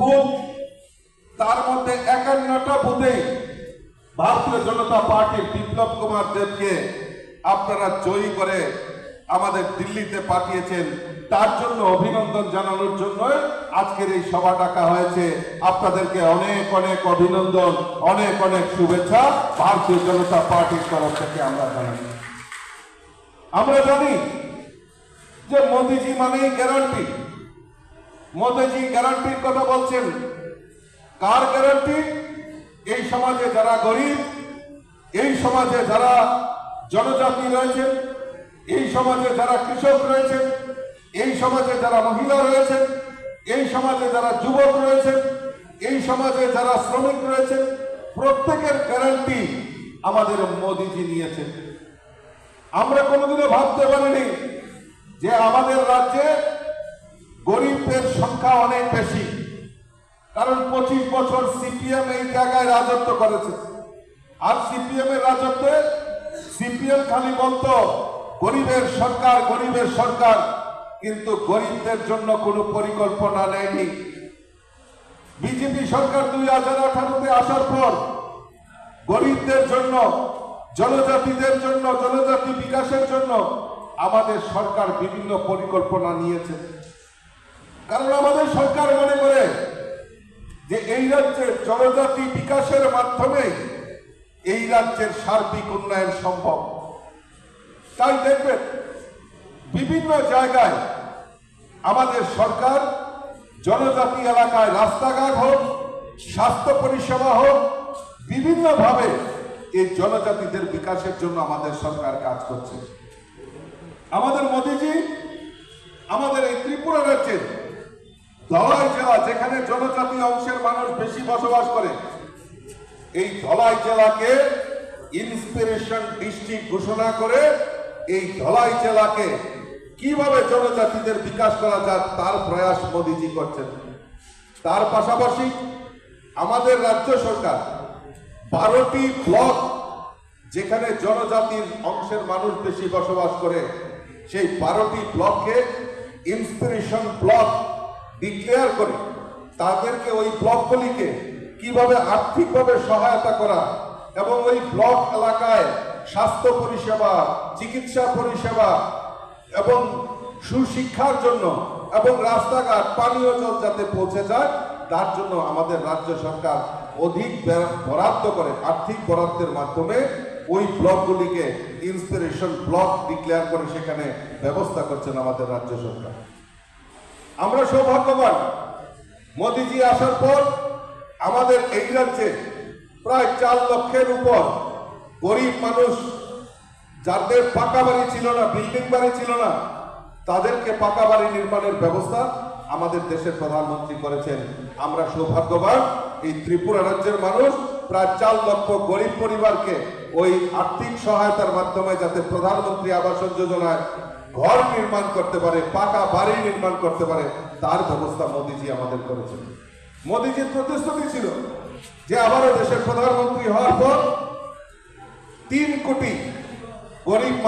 Booth তার মধ্যে একান্নটা বুথেই ভারতীয় জনতা পার্টির বিপ্লব কুমার দেবকে আপনারা জয়ী করে আমাদের দিল্লিতে পাঠিয়েছেন। তার জন্য অভিনন্দন জানানোর জন্য আজকের এই সভা ডাকা হয়েছে। আপনাদেরকে অনেক অনেক অভিনন্দন, অনেক অনেক শুভেচ্ছা ভারতীয় জনতা পার্টির তরফ থেকে আমরা জানাই। আমরা জানি যে মোদিজি মানেই গ্যারান্টি মোদিজি গ্যারান্টির কথা বলছেন। কার গ্যারান্টি? এই সমাজে যারা গরিব, এই সমাজে যারা জনজাতি রয়েছেন এই সমাজে যারা কৃষক রয়েছেন এই সমাজে যারা মহিলা রয়েছেন এই সমাজে যারা যুবক রয়েছেন এই সমাজে যারা শ্রমিক রয়েছেন প্রত্যেকের গ্যারান্টি আমাদের মোদিজি নিয়েছেন। আমরা কোনোদিনও ভাবতে পারিনি যে আমাদের রাজ্যে গরিবের সংখ্যা অনেক বেশি। কারণ পঁচিশ বছর সিপিএম এই জায়গায় রাজত্ব করেছে। আর সিপিএম এর রাজত্বে সিপিএম খালি বলতো, গরিবের সরকার গরিবের সরকার। কিন্তু গরিবদের জন্য কোনো পরিকল্পনা নেয়নি। বিজেপি সরকার দুই হাজার আঠারোতে আসার পর গরিবদের জন্য, জনজাতিদের জন্য, জনজাতি বিকাশের জন্য আমাদের সরকার বিভিন্ন পরিকল্পনা নিয়েছে। কারণ আমাদের সরকার মনে করে যে এই রাজ্যের জনজাতি বিকাশের মাধ্যমে এই রাজ্যের সার্বিক উন্নয়ন সম্ভব। তাই দেখবেন, বিভিন্ন জায়গায় আমাদের সরকার, জনজাতি এলাকায় রাস্তাঘাট হোক, স্বাস্থ্য পরিষেবা হোক, বিভিন্নভাবে এই জনজাতিদের বিকাশের জন্য আমাদের সরকার কাজ করছে। আমাদের মোদিজি আমাদের এই ত্রিপুরা রাজ্যের ধলাই জেলা, যেখানে জনজাতি অংশের মানুষ বেশি বসবাস করে, এই ধলাই জেলাকে ইন্সপিরেশন ডিস্ট্রিক্ট ঘোষণা করে এই ধলাই জেলাকে কীভাবে জনজাতিদের বিকাশ করা যায় তার প্রয়াস মোদিজি করছেন। তার পাশাপাশি আমাদের রাজ্য সরকার বারোটি ব্লক যেখানে জনজাতির অংশের মানুষ বেশি বসবাস করে, সেই বারোটি ব্লককে ইন্সপিরেশন ব্লক ডিক্লেয়ার করে। তাদেরকে ওই ব্লকগুলিকে কীভাবে আর্থিকভাবে সহায়তা করা এবং ওই ব্লক এলাকায় স্বাস্থ্য পরিষেবা, চিকিৎসা পরিষেবা এবং সুশিক্ষার জন্য এবং রাস্তাঘাট, পানীয় জল যাতে পৌঁছে যায়, তার জন্য আমাদের রাজ্য সরকার অধিক বরাদ্দ করে আর্থিক বরাদ্দের মাধ্যমে ওই ব্লকগুলিকে ইন্সপিরেশন ব্লক ডিক্লেয়ার করে সেখানে ব্যবস্থা করছেন আমাদের রাজ্য সরকার। আমরা সৌভাগ্যবান। মোদিজি আসার পর আমাদের এই রাজ্যে প্রায় চার লক্ষের উপর গরিব মানুষ, যাদের পাকা বাড়ি ছিল না বিল্ডিং বাড়ি ছিল না, তাদেরকে পাকা বাড়ি নির্মাণের ব্যবস্থা আমাদের দেশের প্রধানমন্ত্রী করেছেন। আমরা সৌভাগ্যবান, এই ত্রিপুরা রাজ্যের মানুষ প্রায় চার লক্ষ গরিব পরিবারকে ওই আর্থিক সহায়তার মাধ্যমে যাতে প্রধানমন্ত্রী আবাসন যোজনায় ঘর নির্মাণ করতে পারে, পাকা বাড়ি নির্মাণ করতে পারে, তার ব্যবস্থা মোদিজি আমাদের করেছেন। মোদিজির প্রতিশ্রুতি ছিল যে আবারও দেশের প্রধানমন্ত্রী হওয়ার পর তিন কোটি গরিব